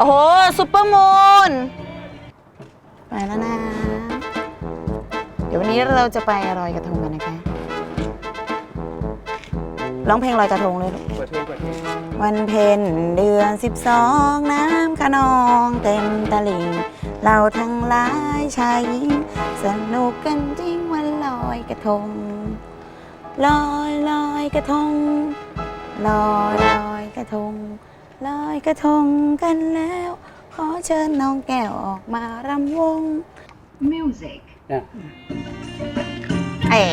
โอ้โหซุปเปอร์มูนไปแล้วนะ เดี๋ยววันนี้เราจะไปลอยกระทงกันนะคะร้องเพลงลอยกระทงเลยลูกเปิดเพลงเปิดเพลงวันเพ็ญเดือนสิบสองน้ำขนองเต็มตลิ่งเราทั้งหลายชายหญิง สนุกกันจริงวันลอยกระทง ลอยลอยกระทง ลอยลอยกระทง ลอยกระทงกันแล้ว ขอเชิญน้องแก้วออกมารำวง Music. เนี่ยเอ๋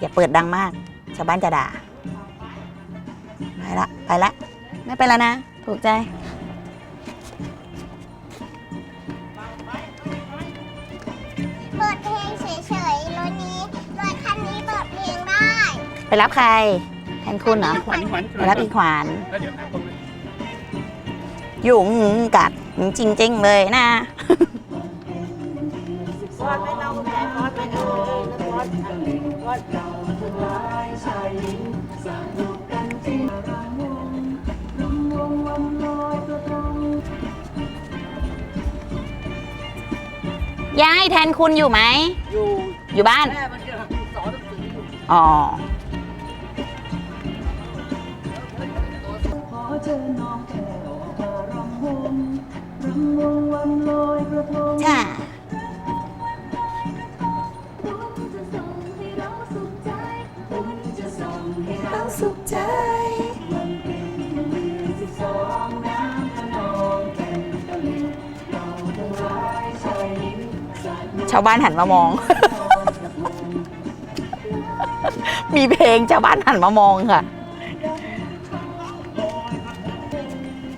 อย่าเปิดดังมาก ชาวบ้านจะด่า ไปละ ไปละ ไม่ไปแล้วนะ ถูกใจ ไปรับใครแทนคุณเหรอขวัญขวัญไปรับอีขวานแล้วเดี๋ยวหาคนมายุงกัดจริง ๆ เลยนะยายแทนคุณอยู่ไหม อยู่อยู่บ้าน แม่มันจะสอนหนังสืออยู่อ๋อ ค่ะต้องสุขใจชาวบ้านหันมามอง มีเพลงชาวบ้านหันมามองค่ะ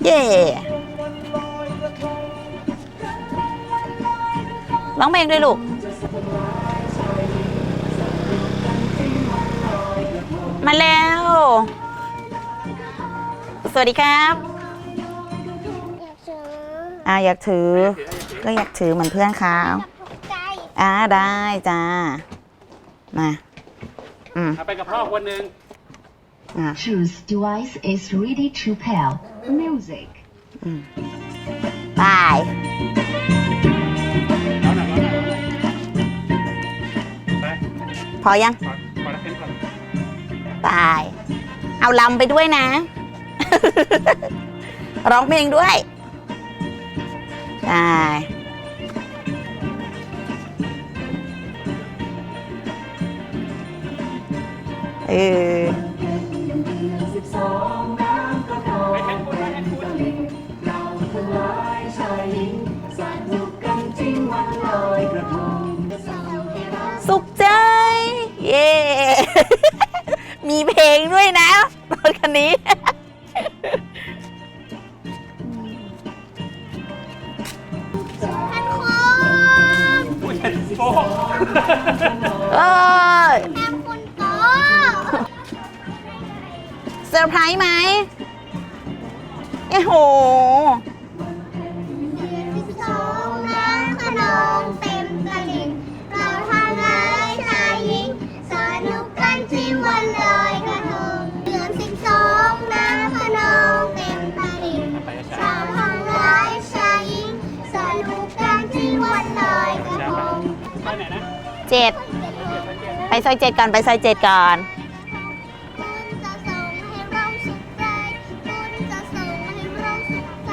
เย่ร้องเพลงด้วยลูก มาแล้ว สวัสดีครับอยากซื้ออ่าอยากถือ ก็อยากถือเหมือนเพื่อนเขาถูกใจอ่าได้จ้า มา อืม เอาไปกับพ่อคนหนึ่ง อ่า Choose device is ready to pair. Music. ไปเอาหน่อยเอาหน่อยเอาหน่อยไปพอยัง ขอขอรับเพลงก่อน ไป เอาลำไปด้วยนะ ร้องเพลงด้วยได้เออ มีเพลงด้วยนะรถคันนี้ท่านคุณอุ้ยโอ้เอ้ยแม่คุณโตเซอร์ไพรส์ไหมโอ้โห เจ็ดไปซอยเจ็ดก่อนไปซอยเจ็ดก่อนคุณจะส่งให้เราสุขใจคุณจะส่งให้เราสุขใจ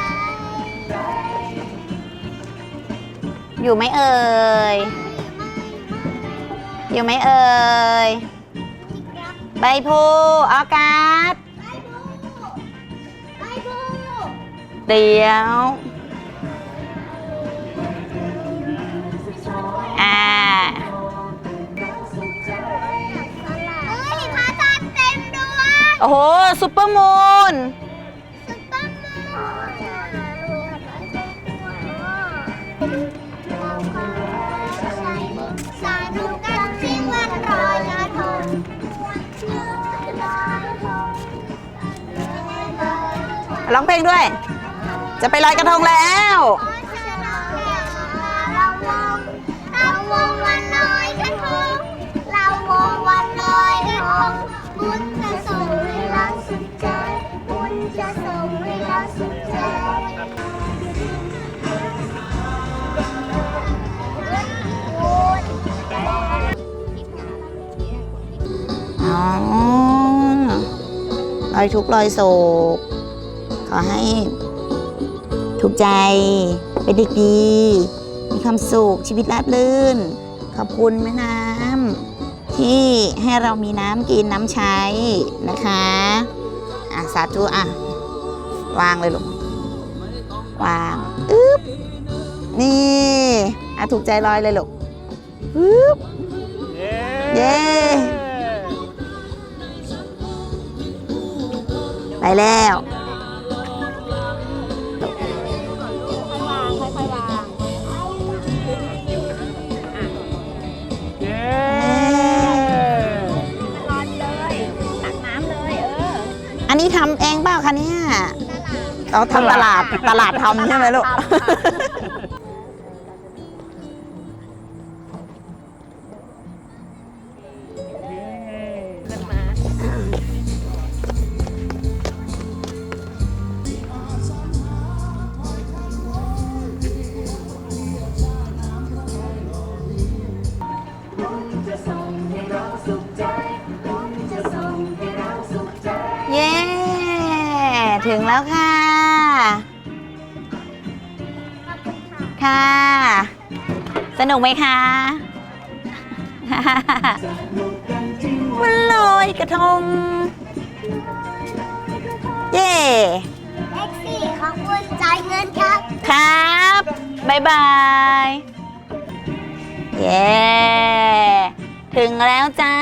อยู่ไหมเอ่ย อยู่ไหมเอ่ย ใบโพอากาศเดี๋ยว โอ้โหซุปเปอร์มูนซุปเปอร์มูนอะลุยพระจันทร์เต็มดวงเราขอใช้วันลอยกระทงลอยกระทงร้องเพลงด้วย จะไปลอยกระทงแล้วขอเชิญ น้องแก้เราวงเราวงวันลอยกระทงเราวงวันลอยกระทงบุญจะส่งให้เราจะส่งให้เราสุขใจอ๋อรอยทุกข์รอยโศกขอให้ถูกใจ เป็นเด็กดี มีความสุขชีวิตราบรื่น ขอบคุณแม่น้ำ ที่ให้เรามีน้ำกินน้ำใช้นะคะอะสาธุอะวางเลยลูกวางอึ๊บนี่อะถูกใจลอยเลยลูกอึ๊บเย้ไปแล้ว ทำเองเปล่าคะเนี่ยเราทำตลาดตลาดทำใช่ไหมลูก ถึงแล้วค่ะ ค่ะ สนุกไหมคะวันลอยกระทง เย้แท็กซี่ขอบคุณจ่ายเงินครับ ครับบายบาย เย้ถึงแล้วจ้า